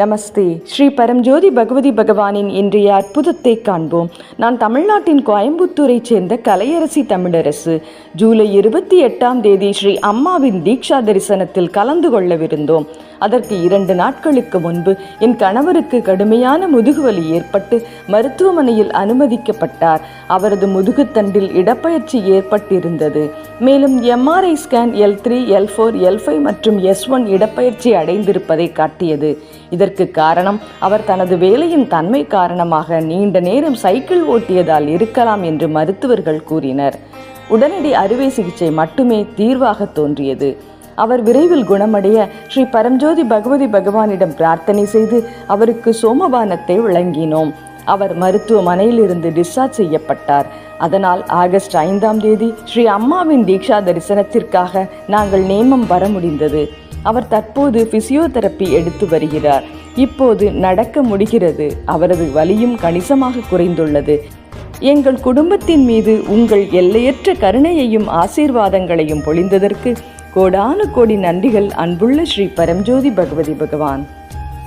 நமஸ்தே. ஸ்ரீ பரம்ஜோதி பகவதி பகவானின் இன்றைய அற்புதத்தை காண்போம். நான் தமிழ்நாட்டின் கோயம்புத்தூரைச் சேர்ந்த கலையரசி தமிழரசு. ஜூலை இருபத்தி எட்டாம் தேதி ஸ்ரீ அம்மாவின் தீக்ஷா தரிசனத்தில் கலந்து கொள்ளவிருந்தோம். அதற்கு இரண்டு நாட்களுக்கு முன்பு என் கணவருக்கு கடுமையான முதுகுவலி ஏற்பட்டு மருத்துவமனையில் அனுமதிக்கப்பட்டார். அவரது முதுகுத்தண்டில் இடப்பயிற்சி ஏற்பட்டிருந்தது. மேலும் MRI scan L three L four L five மற்றும் எஸ் ஒன் இடப்பயிற்சி அடைந்திருப்பதை காட்டியது. இதற்கு காரணம் அவர் தனது வேலையின் தன்மை காரணமாக நீண்ட நேரம் சைக்கிள் ஓட்டியதால் இருக்கலாம் என்று மருத்துவர்கள் கூறினர். உடனடி அறுவை சிகிச்சை மட்டுமே தீர்வாக தோன்றியது. அவர் விரைவில் குணமடைய ஸ்ரீ பரம்ஜோதி பகவதி பகவானிடம் பிரார்த்தனை செய்து அவருக்கு சோமபானத்தை வழங்கினோம். அவர் மருத்துவமனையிலிருந்து டிஸ்சார்ஜ் செய்யப்பட்டார். அதனால் ஆகஸ்ட் ஐந்தாம் தேதி ஸ்ரீ அம்மாவின் தீக்ஷா தரிசனத்திற்காக நாங்கள் நேமம் வர முடிந்தது. அவர் தற்போது பிசியோதெரப்பி எடுத்து வருகிறார். இப்போது நடக்க முடிகிறது. அவரது வலியும் கணிசமாக குறைந்துள்ளது. எங்கள் குடும்பத்தின் மீது உங்கள் எல்லையற்ற கருணையையும் ஆசீர்வாதங்களையும் பொழிந்ததற்கு கோடானு கோடி நன்றிகள் அன்புள்ள ஸ்ரீ பரம்ஜோதி பகவதி பகவான்.